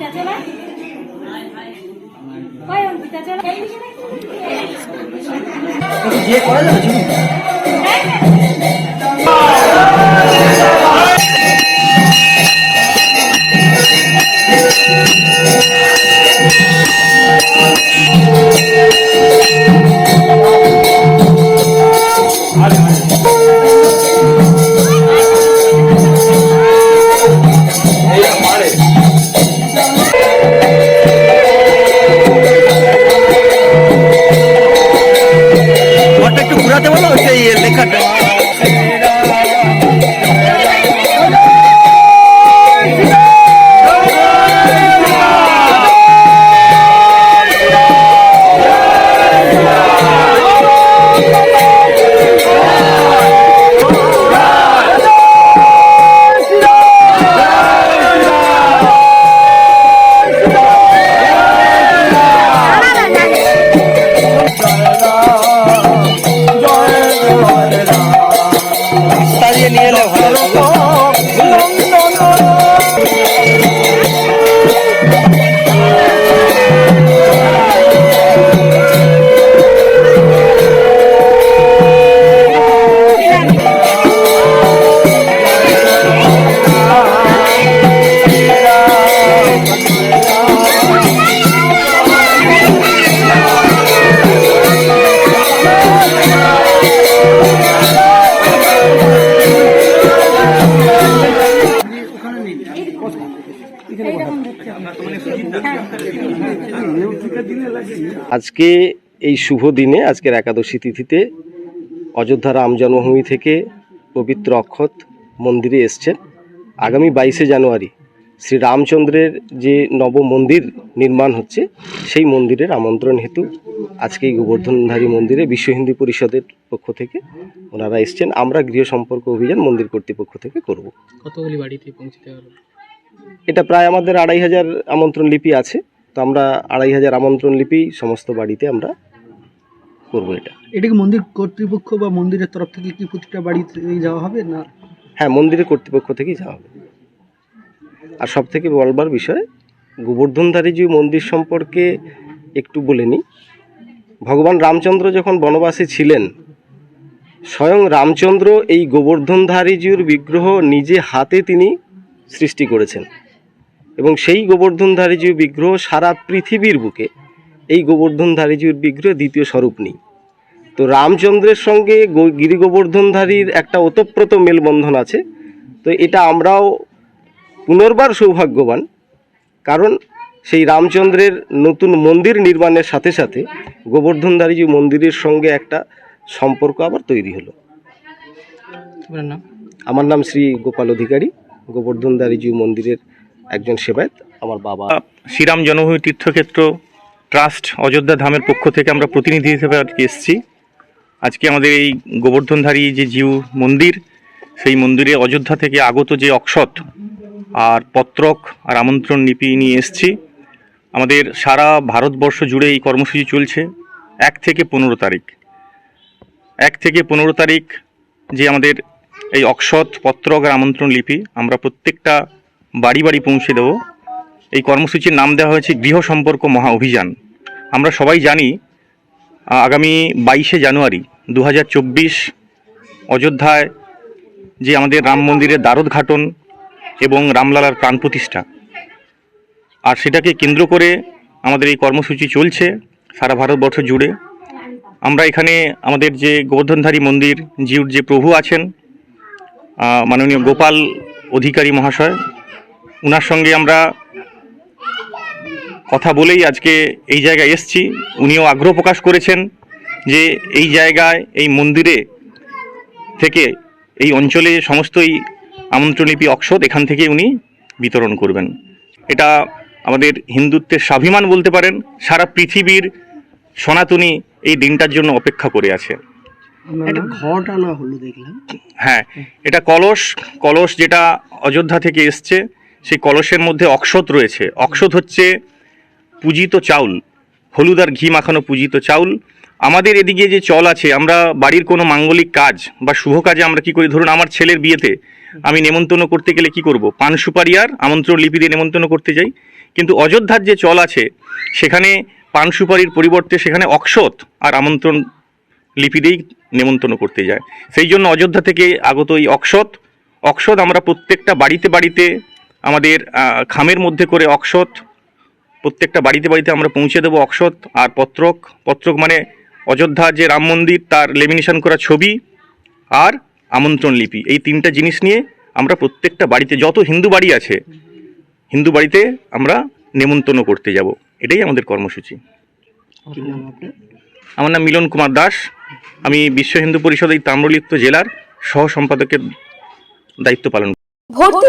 অঙ্কিতা চলে কই অঙ্কিতা চলো বিয়ে করা যাবে? নিয়ে আজকে এই শুভ দিনে আজকের একাদশী তিথিতে অযোধ্যা রাম জন্মভূমি থেকে পবিত্র অক্ষত মন্দিরে এসছেন। আগামী বাইশে জানুয়ারি শ্রী রামচন্দ্রের যে নব মন্দির নির্মাণ হচ্ছে সেই মন্দিরের আমন্ত্রণ হেতু আজকে এই গোবর্ধনধারী মন্দিরে বিশ্ব হিন্দু পরিষদের পক্ষ থেকে ওনারা এসছেন। আমরা গৃহ সম্পর্ক অভিযান মন্দির কর্তৃপক্ষ থেকে করব। কতগুলি বাড়িতে পৌঁছতে এটা প্রায় আমাদের আড়াই হাজার আমন্ত্রণ লিপি আছে। তো আমরা আড়াই হাজার আমন্ত্রণ লিপি সমস্ত বাড়িতে আমরা করব এটা। এটা কি মন্দির কর্তৃপক্ষ বা মন্দিরের তরফ থেকে কি প্রতিটা বাড়িতে যাওয়া হবে না? হ্যাঁ মন্দিরের কর্তৃপক্ষ থেকেই যাওয়া হবে। আর সব থেকে বলবার বিষয় গোবর্ধনধারী যে মন্দির সম্পর্কে একটু বলে নিই। ভগবান রামচন্দ্র যখন বনবাসে ছিলেন স্বয়ং রামচন্দ্র এই গোবর্ধনধারীজির বিগ্রহ নিজে হাতে তিনি সৃষ্টি করেছেন। এবং সেই গোবর্ধনধারীজির বিগ্রহ সারা পৃথিবীর বুকে। এই গোবর্ধনধারীজির বিগ্রহ দ্বিতীয় স্বরূপ নেই। তো রামচন্দ্রের সঙ্গে গিরি গোবর্ধনধারীর একটা ওতপ্রোত মেলবন্ধন আছে। তো এটা আমরাও পুনর্বার সৌভাগ্যবান। কারণ সেই রামচন্দ্রের নতুন মন্দির নির্মাণের সাথে সাথে গোবর্ধনধারীজি মন্দিরের সঙ্গে একটা সম্পর্ক আবার তৈরি হলো। আমার নাম শ্রী গোপাল অধিকারী। গোবর্ধনধারীজি মন্দিরের একজন সেবায়ত, আমার বাবা। শ্রীরাম জন্মভূমি তীর্থক্ষেত্র ট্রাস্ট অযোধ্যা ধামের পক্ষ থেকে আমরা প্রতিনিধি হিসেবে আজকে এসেছি। আজকে আমাদের এই গোবর্ধনধারী যে জিউ মন্দির, সেই মন্দিরে অযোধ্যা থেকে আগত যে অক্ষত আর পত্রক আর আমন্ত্রণ লিপি নিয়ে এসেছি। আমাদের সারা ভারতবর্ষ জুড়ে এই কর্মসূচি চলছে এক থেকে পনেরো তারিখ। এক থেকে পনেরো তারিখ যে আমাদের এই অক্ষত, পত্রক আর আমন্ত্রণ লিপি আমরা প্রত্যেকটা বাড়ি বাড়ি পৌঁছে দেবো। এই কর্মসূচির নাম দেওয়া হয়েছে গৃহ সম্পর্ক মহা অভিযান। আমরা সবাই জানি আগামী বাইশে জানুয়ারি দু হাজার চব্বিশ অযোধ্যায় যে আমাদের রাম মন্দিরের দ্বারোদ্ঘাটন এবং রামলালার প্রাণ প্রতিষ্ঠা। আর সেটাকে কেন্দ্র করে আমাদের এই কর্মসূচি চলছে সারা ভারতবর্ষ জুড়ে। আমরা এখানে আমাদের যে গোবর্ধনধারী মন্দির, জিউর যে প্রভু আছেন মাননীয় গোপাল অধিকারী মহাশয় ওনার সঙ্গে আমরা কথা বলেই আজকে এই জায়গায় এসছি। উনিও আগ্রহ প্রকাশ করেছেন যে এই জায়গায় এই মন্দিরে থেকে এই অঞ্চলে সমস্তই আমন্ত্রণলিপি অক্ষত এখান থেকে উনি বিতরণ করবেন। এটা আমাদের হিন্দুত্বের স্বাভিমান বলতে পারেন। সারা পৃথিবীর সনাতনী এই দিনটার জন্য অপেক্ষা করে আছে। একটা ঘট আনা হলো দেখলাম। হ্যাঁ এটা কলস। কলস যেটা অযোধ্যা থেকে এসছে সেই কলসের মধ্যে অক্ষত রয়েছে। অক্ষত হচ্ছে পূজিত চাউল। হলুদ আর ঘি মাখানো পূজিত চাউল। আমাদের এদিকে যে চল আছে, আমরা বাড়ির কোনো মাঙ্গলিক কাজ বা শুভ কাজে আমরা কি করি? ধরুন আমার ছেলের বিয়েতে আমি নেমন্তন্ন করতে গেলে কি করব? পান সুপারি আর আমন্ত্রণ লিপি দিয়ে নেমন্তন্ন করতে যাই। কিন্তু অযোধ্যার যে চল আছে, সেখানে পান সুপারির পরিবর্তে সেখানে অক্ষত আর আমন্ত্রণ লিপি দিয়েই নেমন্তন্ন করতে যায়। সেই জন্য অযোধ্যা থেকে আগত এই অক্ষত। অক্ষত আমরা প্রত্যেকটা বাড়িতে বাড়িতে আমাদের খামের মধ্যে করে অক্ষত প্রত্যেকটা বাড়িতে বাড়িতে আমরা পৌঁছে দেবো অক্ষত আর পত্রক। পত্রক মানে অযোধ্যা যে রাম মন্দির তার লেমিনেশন করা ছবি আর আমন্ত্রণ লিপি। এই তিনটা জিনিস নিয়ে আমরা প্রত্যেকটা বাড়িতে যত হিন্দু বাড়ি আছে হিন্দু বাড়িতে আমরা নেমন্তন্ন করতে যাব। এটাই আমাদের কর্মসূচি। আমার নাম মিলন কুমার দাস। আমি বিশ্ব হিন্দু পরিষদ এই তাম্রলিপ্ত জেলার সহ সম্পাদকের দায়িত্ব পালন করি। ভর্তি